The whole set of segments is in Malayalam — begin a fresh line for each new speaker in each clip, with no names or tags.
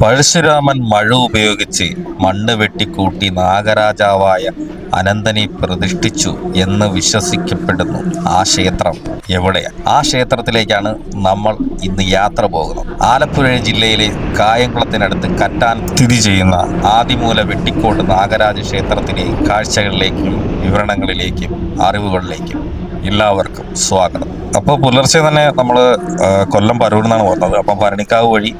പഴശുരാമൻ മഴ ഉപയോഗിച്ച് മണ്ണ് വെട്ടിക്കൂട്ടി നാഗരാജാവായ അനന്തനെ പ്രതിഷ്ഠിച്ചു എന്ന് വിശ്വസിക്കപ്പെടുന്നു ആ ക്ഷേത്രം. എവിടെയാണ് ആ ക്ഷേത്രത്തിലേക്കാണ് നമ്മൾ ഇന്ന് യാത്ര പോകുന്നത്. ആലപ്പുഴ ജില്ലയിലെ കായംകുളത്തിനടുത്ത് കറ്റാൻ സ്ഥിതി ചെയ്യുന്ന ആദിമൂല വെട്ടിക്കോട് നാഗരാജ ക്ഷേത്രത്തിലെ കാഴ്ചകളിലേക്കും വിവരണങ്ങളിലേക്കും അറിവുകളിലേക്കും എല്ലാവർക്കും സ്വാഗതം. അപ്പോൾ പുലർച്ചെ തന്നെ നമ്മൾ കൊല്ലം പരൂരിൽ നിന്നാണ് പോകുന്നത്. അപ്പം ഭരണിക്കാവ് വഴി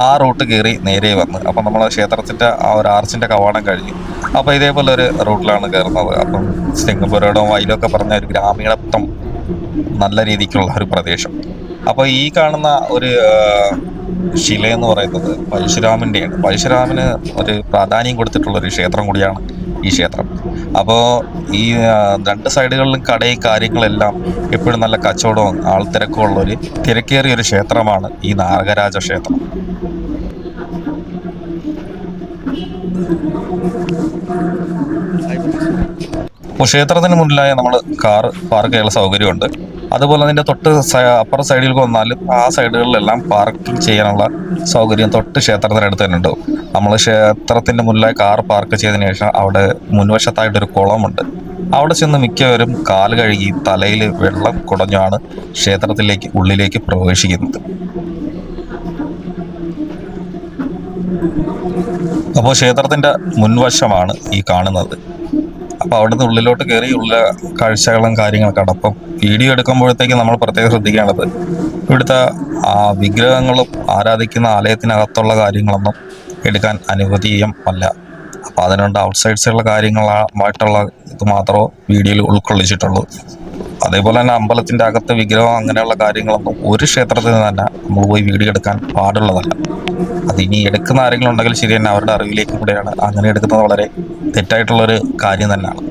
ആ റൂട്ട് കയറി നേരെ വന്ന്. അപ്പം നമ്മൾ ക്ഷേത്രത്തിന്റെ ആ ഒരു ആർച്ചിന്റെ കവാടം കഴിഞ്ഞു. അപ്പോൾ ഇതേപോലെ ഒരു റൂട്ടിലാണ് കയറുന്നത്. അപ്പം സിംഗപ്പൂരോടും വയലൊക്കെ പറഞ്ഞ ഒരു ഗ്രാമീണത്വം നല്ല രീതിക്കുള്ള ഒരു പ്രദേശം. അപ്പോൾ ഈ കാണുന്ന ഒരു ശില എന്ന് പറയുന്നത് പരശുരാമന്റെയാണ് പരശുരാമന് ഒരു പ്രാധാന്യം കൊടുത്തിട്ടുള്ള ഒരു ക്ഷേത്രം കൂടിയാണ് ഈ ക്ഷേത്രം. അപ്പോൾ ഈ രണ്ട് സൈഡുകളിലും കടയും കാര്യങ്ങളെല്ലാം എപ്പോഴും നല്ല കച്ചവടവും ആൾത്തിരക്കും ഉള്ള ഒരു തിരക്കേറിയ ഒരു ക്ഷേത്രമാണ് ഈ നാഗരാജ ക്ഷേത്രം. ക്ഷേത്രത്തിന് മുന്നിലായി നമ്മൾ കാർ പാർക്ക് ചെയ്യാനുള്ള സൗകര്യമുണ്ട്. അതുപോലെ അതിന്റെ തൊട്ട് അപ്പർ സൈഡിലേക്ക് വന്നാലും ആ സൈഡുകളിലെല്ലാം പാർക്കിംഗ് ചെയ്യാനുള്ള സൗകര്യം തൊട്ട് ക്ഷേത്രത്തിനടുത്ത് തന്നെ ഉണ്ടാവും നമ്മൾ ക്ഷേത്രത്തിന്റെ മുന്നിലായി കാർ പാർക്ക് ചെയ്തതിന് ശേഷം അവിടെ മുൻവശത്തായിട്ടൊരു കുളമുണ്ട്. അവിടെ ചെന്ന് മിക്കവരും കാൽ കഴുകി തലയിൽ വെള്ളം കുടഞ്ഞാണ് ക്ഷേത്രത്തിലേക്ക് ഉള്ളിലേക്ക് പ്രവേശിക്കുന്നത്. അപ്പോൾ ക്ഷേത്രത്തിന്റെ മുൻവശമാണ് ഈ കാണുന്നത്. അപ്പോൾ അവിടുന്ന് ഉള്ളിലോട്ട് കയറി ഉള്ള കാഴ്ചകളും കാര്യങ്ങളൊക്കെ അപ്പം വീഡിയോ എടുക്കുമ്പോഴത്തേക്ക് നമ്മൾ പ്രത്യേകം ശ്രദ്ധിക്കേണ്ടത് ഇവിടുത്തെ വിഗ്രഹങ്ങളും ആരാധിക്കുന്ന ആലയത്തിനകത്തുള്ള കാര്യങ്ങളൊന്നും എടുക്കാൻ അനുവദീയം അല്ല അപ്പോൾ അതിനുണ്ട് ഔട്ട്സൈഡ്സുള്ള കാര്യങ്ങളായിട്ടുള്ള ഇത് മാത്രമേ വീഡിയോയിൽ ഉൾക്കൊള്ളിച്ചിട്ടുള്ളൂ. അതേപോലെ തന്നെ അമ്പലത്തിന്റെ അകത്ത് വിഗ്രഹം അങ്ങനെയുള്ള കാര്യങ്ങളൊന്നും ഒരു ക്ഷേത്രത്തിൽ നിന്ന് തന്നെ നമ്മൾ പോയി വീഡിയോ എടുക്കാൻ പാടുള്ളതല്ല. അത് ഇനി എടുക്കുന്ന ആരെങ്കിലും ഉണ്ടെങ്കിൽ ശരി തന്നെ അവരുടെ അറിവിലേക്ക് കൂടെയാണ് അങ്ങനെ എടുക്കുന്നത്. വളരെ തെറ്റായിട്ടുള്ളൊരു കാര്യം തന്നെയാണ്.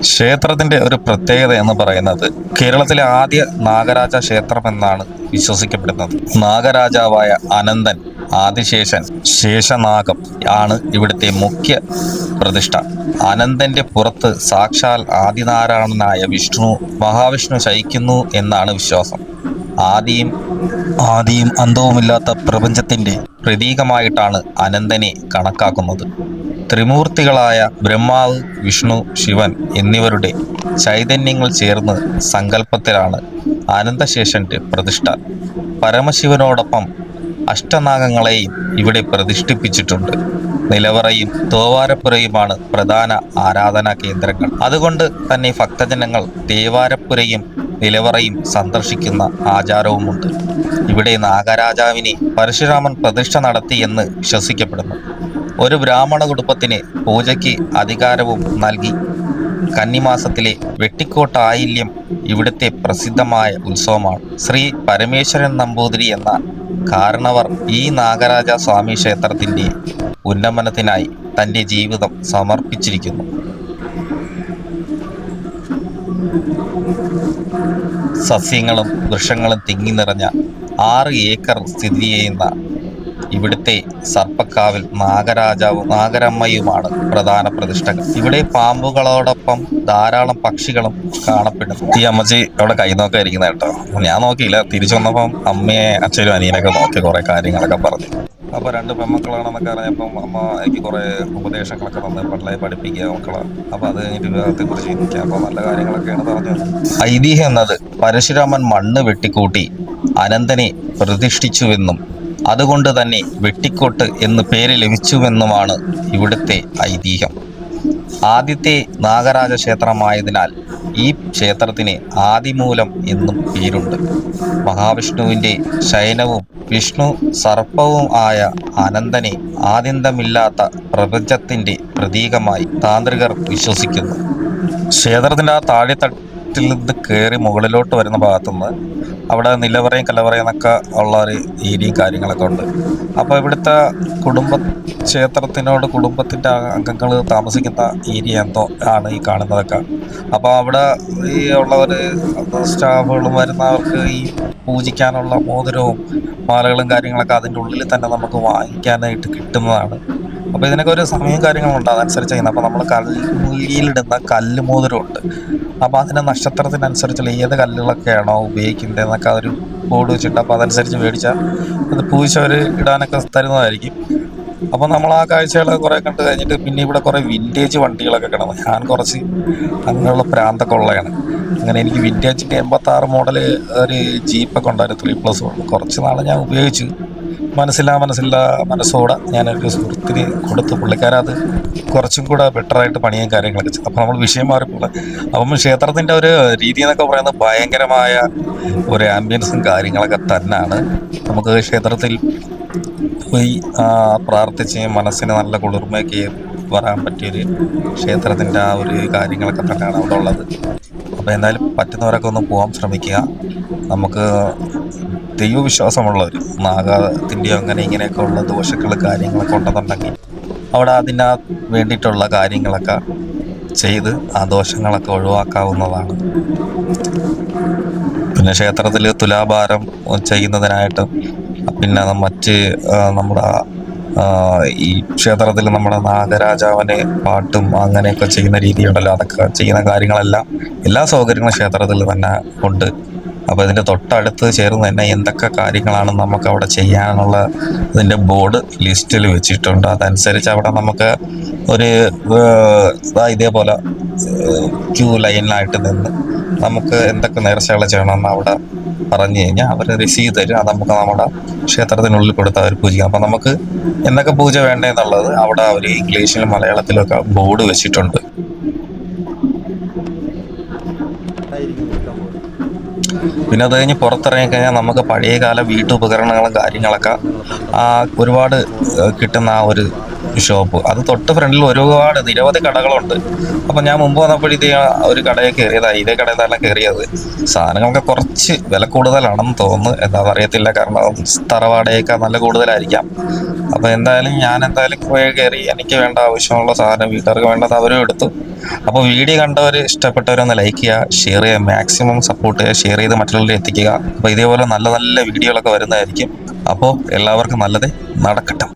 ക്ഷേത്രത്തിന്റെ ഒരു പ്രത്യേകത എന്ന് പറയുന്നത് കേരളത്തിലെ ആദ്യ നാഗരാജ ക്ഷേത്രം എന്നാണ് വിശ്വസിക്കപ്പെടുന്നത്. നാഗരാജാവായ അനന്തൻ ആദിശേഷൻ ശേഷനാഗം ആണ് ഇവിടുത്തെ മുഖ്യ പ്രതിഷ്ഠ. അനന്തന്റെ പുറത്ത് സാക്ഷാൽ ആദിനാരായണനായ വിഷ്ണു മഹാവിഷ്ണു ശയിക്കുന്നു എന്നാണ് വിശ്വാസം. ആദിയും ആദിയും അന്തവുമില്ലാത്ത പ്രപഞ്ചത്തിന്റെ പ്രതീകമായിട്ടാണ് അനന്തനെ കണക്കാക്കുന്നത്. ത്രിമൂർത്തികളായ ബ്രഹ്മാവ് വിഷ്ണു ശിവൻ എന്നിവരുടെ ചൈതന്യങ്ങൾ ചേർന്ന് സങ്കല്പത്തിലാണ് ആനന്ദശേഷന്റെ പ്രതിഷ്ഠ. പരമശിവനോടൊപ്പം അഷ്ടനാഗങ്ങളെയും ഇവിടെ പ്രതിഷ്ഠിപ്പിച്ചിട്ടുണ്ട്. നിലവറയും തോവാരപ്പുരയുമാണ് പ്രധാന ആരാധനാ കേന്ദ്രങ്ങൾ. അതുകൊണ്ട് തന്നെ ഭക്തജനങ്ങൾ തേവാരപ്പുരയും നിലവറയും സന്ദർശിക്കുന്ന ആചാരവുമുണ്ട്. ഇവിടെ നാഗരാജാവിനെ പരശുരാമൻ പ്രതിഷ്ഠ നടത്തിയെന്ന് വിശ്വസിക്കപ്പെടുന്നു. ഒരു ബ്രാഹ്മണ കുടുംബത്തിന് പൂജയ്ക്ക് അധികാരവും നൽകി. കന്നിമാസത്തിലെ വെട്ടിക്കോട്ട ആയില്യം ഇവിടുത്തെ പ്രസിദ്ധമായ ഉത്സവമാണ്. ശ്രീ പരമേശ്വരൻ നമ്പൂതിരി എന്ന കാരണവർ ഈ നാഗരാജ സ്വാമി ക്ഷേത്രത്തിന്റെ ഉന്നമനത്തിനായി തന്റെ ജീവിതം സമർപ്പിച്ചിരിക്കുന്നു. സസ്യങ്ങളും വൃക്ഷങ്ങളും തിങ്ങി നിറഞ്ഞ ആറ് ഏക്കർ സ്ഥിതി ചെയ്യുന്ന ഇവിടുത്തെ സർപ്പക്കാവിൽ നാഗരാജാവും നാഗരമ്മയുമാണ് പ്രധാന പ്രതിഷ്ഠകൾ. ഇവിടെ പാമ്പുകളോടൊപ്പം ധാരാളം പക്ഷികളും കാണപ്പെടുന്നു. ഈ അമ്മച്ചി അവിടെ കൈ നോക്കായിരിക്കുന്ന കേട്ടോ. ഞാൻ നോക്കിയില്ല. തിരിച്ചു വന്നപ്പം അമ്മയെ അച്ഛനും അനിയനൊക്കെ നോക്കി കുറെ കാര്യങ്ങളൊക്കെ പറഞ്ഞു. അപ്പൊ രണ്ട് പെൺമക്കളാണെന്നൊക്കെ അറിഞ്ഞപ്പം അമ്മ എനിക്ക് കുറെ ഉപദേശങ്ങളൊക്കെ തന്ന് പിള്ളേരെ പഠിപ്പിക്കുക മക്കളെ. അപ്പൊ അത് കഴിഞ്ഞിട്ട് വിവാഹത്തെ കുറിച്ച് അപ്പൊ നല്ല കാര്യങ്ങളൊക്കെയാണ് പറഞ്ഞത്. ഐതിഹ്യം എന്നത് പരശുരാമൻ മണ്ണ് വെട്ടിക്കൂട്ടി അനന്തനെ പ്രതിഷ്ഠിച്ചുവെന്നും അതുകൊണ്ട് തന്നെ വെട്ടിക്കോട്ട് എന്ന് പേര് ലഭിച്ചുവെന്നുമാണ് ഇവിടുത്തെ ഐതിഹ്യം. ആദ്യത്തെ നാഗരാജ ക്ഷേത്രമായതിനാൽ ഈ ക്ഷേത്രത്തിന് ആദിമൂലം എന്നും പേരുണ്ട്. മഹാവിഷ്ണുവിന്റെ ശയനവും വിഷ്ണു സർപ്പവും ആയ അനന്തനെ ആദ്യന്തമില്ലാത്ത പ്രപഞ്ചത്തിന്റെ പ്രതീകമായി താന്ത്രികർ വിശ്വസിക്കുന്നു. ക്ഷേത്രത്തിന്റെ ആ താഴെത്തട്ടിൽ നിന്ന് കയറി മുകളിലോട്ട് വരുന്ന ഭാഗത്തുനിന്ന് അവിടെ നിലവറയും കലവറയും എന്നൊക്കെ ഉള്ള ഒരു ഏരിയയും കാര്യങ്ങളൊക്കെ ഉണ്ട്. അപ്പോൾ ഇവിടുത്തെ കുടുംബ ക്ഷേത്രത്തിനോട് കുടുംബത്തിന്റെ അംഗങ്ങൾ താമസിക്കുന്ന ഏരിയ എന്തോ ആണ് ഈ കാണുന്നതൊക്കെ. അപ്പോൾ അവിടെ ഈ ഉള്ളവർ സ്റ്റാഫുകളും വരുന്നവർക്ക് ഈ പൂജിക്കാനുള്ള മോതിരവും മാലകളും കാര്യങ്ങളൊക്കെ അതിന്റെ ഉള്ളിൽ തന്നെ നമുക്ക് വാങ്ങിക്കാനായിട്ട് കിട്ടുന്നതാണ്. അപ്പോൾ ഇതിനൊക്കെ ഒരു സമയം കാര്യങ്ങളുണ്ട് അതനുസരിച്ച് ചെയ്യുന്നത്. അപ്പോൾ നമ്മൾ കല്ലിയിലിടുന്ന കല്ല് മോതിരമുണ്ട്. അപ്പോൾ അതിന്റെ നക്ഷത്രത്തിനനുസരിച്ചുള്ള ഏത് കല്ലുകളൊക്കെയാണോ ഉപയോഗിക്കുന്നത് എന്നൊക്കെ ഒരു ബോർഡ് വെച്ചിട്ട് അപ്പോൾ അതനുസരിച്ച് മേടിച്ചാൽ അത് പൂശവർ ഇടാനൊക്കെ തരുന്നതായിരിക്കും. അപ്പോൾ നമ്മൾ ആ കാഴ്ചകളൊക്കെ കുറേ കണ്ട് കഴിഞ്ഞിട്ട് പിന്നെ ഇവിടെ കുറേ വിന്റേജ് വണ്ടികളൊക്കെ കിടന്നു. ഞാൻ കുറച്ച് അങ്ങനെയുള്ള പ്രാന്തൊക്കെ ഉള്ളതാണ്. അങ്ങനെ എനിക്ക് വിന്റേജിന്റെ എൺപത്താറ് മോഡൽ ഒരു ജീപ്പൊക്കെ ഉണ്ടായിരുന്നു. ത്രീ പ്ലസ് കുറച്ച് നാൾ ഞാൻ ഉപയോഗിച്ചു. മനസ്സില്ല മനസ്സില്ല മനസ്സോടെ ഞാനൊരു സുഹൃത്തിന് കൊടുത്ത് പുള്ളിക്കാരത് കുറച്ചും കൂടെ ബെറ്ററായിട്ട് പണിയും കാര്യങ്ങളൊക്കെ ചെയ്തു. അപ്പോൾ നമ്മൾ വിഷയം മാറിപ്പോൾ അപ്പം ക്ഷേത്രത്തിന്റെ ഒരു രീതി എന്നൊക്കെ പറയുന്നത് ഭയങ്കരമായ ഒരു ആംബിയൻസും കാര്യങ്ങളൊക്കെ തന്നെയാണ് നമുക്ക് ക്ഷേത്രത്തിൽ പോയി പ്രാർത്ഥിച്ച് മനസ്സിന് നല്ല കുളിർമയൊക്കെ വരാൻ പറ്റിയൊരു ക്ഷേത്രത്തിന്റെ ആ ഒരു കാര്യങ്ങളൊക്കെ തന്നെയാണ് അവിടെ ഉള്ളത്. അപ്പോൾ എന്തായാലും പറ്റുന്നവരൊക്കെ ഒന്ന് പോകാൻ ശ്രമിക്കുക. നമുക്ക് ദൈവവിശ്വാസമുള്ളവർ നാഗത്തിന്റെയോ അങ്ങനെ ഇങ്ങനെയൊക്കെ ഉള്ള ദോഷങ്ങൾ കാര്യങ്ങളൊക്കെ ഉണ്ടെന്നുണ്ടെങ്കിൽ അവിടെ അതിന് വേണ്ടിയിട്ടുള്ള കാര്യങ്ങളൊക്കെ ചെയ്ത് ആ ദോഷങ്ങളൊക്കെ ഒഴിവാക്കാവുന്നതാണ്. പിന്നെ ക്ഷേത്രത്തിൽ തുലാഭാരം ചെയ്യുന്നതിനായിട്ട് പിന്നെ മറ്റ് നമ്മുടെ ഈ ക്ഷേത്രത്തിൽ നമ്മുടെ നാഗരാജാവിനെ പാട്ടും അങ്ങനെയൊക്കെ ചെയ്യുന്ന രീതിയുണ്ടല്ലോ. അതൊക്കെ ചെയ്യുന്ന കാര്യങ്ങളെല്ലാം എല്ലാ സൗകര്യങ്ങളും ക്ഷേത്രത്തിൽ തന്നെ ഉണ്ട്. അപ്പോൾ ഇതിന്റെ തൊട്ടടുത്ത് ചേർന്ന് തന്നെ എന്തൊക്കെ കാര്യങ്ങളാണ് നമുക്ക് അവിടെ ചെയ്യാനുള്ള ഇതിന്റെ ബോർഡ് ലിസ്റ്റിൽ വെച്ചിട്ടുണ്ട്. അതനുസരിച്ച് അവിടെ നമുക്ക് ഒരു ഇതേപോലെ ക്യൂ ലൈനിലായിട്ട് നിന്ന് നമുക്ക് എന്തൊക്കെ നേർച്ചകൾ ചെയ്യണമെന്ന് അവിടെ പറഞ്ഞു കഴിഞ്ഞാൽ അവർ റിസീവ് തരും. അത് നമുക്ക് നമ്മുടെ ക്ഷേത്രത്തിനുള്ളിൽ കൊടുത്ത് അവർ പൂജിക്കാം. അപ്പം നമുക്ക് എന്തൊക്കെ പൂജ വേണ്ടതെന്നുള്ളത് അവിടെ അവർ ഇംഗ്ലീഷിലും മലയാളത്തിലും ഒക്കെ ബോർഡ് വെച്ചിട്ടുണ്ട്. പിന്നെ അത് കഴിഞ്ഞ് പുറത്തിറങ്ങി കഴിഞ്ഞാൽ നമുക്ക് പഴയകാല വീട്ടുപകരണങ്ങളും കാര്യങ്ങളൊക്കെ ഒരുപാട് കിട്ടുന്ന ആ ഒരു ഷോപ്പ് അത് തൊട്ട് ഫ്രണ്ടിൽ ഒരുപാട് നിരവധി കടകളുണ്ട്. അപ്പം ഞാൻ മുമ്പ് വന്നപ്പോഴത്തേ ഒരു കടയെ കയറിയതാണ് ഇതേ കടയിൽ തന്നെ കയറിയത്. സാധനങ്ങളൊക്കെ കുറച്ച് വില കൂടുതലാണെന്ന് തോന്നുന്നു. എന്താ അറിയത്തില്ല കാരണം തറവാടയൊക്കെ നല്ല കൂടുതലായിരിക്കാം. അപ്പോൾ എന്തായാലും ഞാൻ എന്തായാലും പോയി കയറി. എനിക്ക് വേണ്ട ആവശ്യമുള്ള സാധനം വീട്ടുകാർക്ക് വേണ്ടത് അവരും എടുത്തു. അപ്പോൾ വീഡിയോ കണ്ടവർ ഇഷ്ടപ്പെട്ടവരൊന്ന് ലൈക്ക് ചെയ്യുക ഷെയർ ചെയ്യുക മാക്സിമം സപ്പോർട്ട് ചെയ്യുക ഷെയർ ചെയ്ത് മറ്റുള്ളവരിൽ എത്തിക്കുക. അപ്പോൾ ഇതേപോലെ നല്ല നല്ല വീഡിയോകളൊക്കെ വരുന്നതായിരിക്കും. അപ്പോൾ എല്ലാവർക്കും നല്ലത് നടക്കട്ടെ.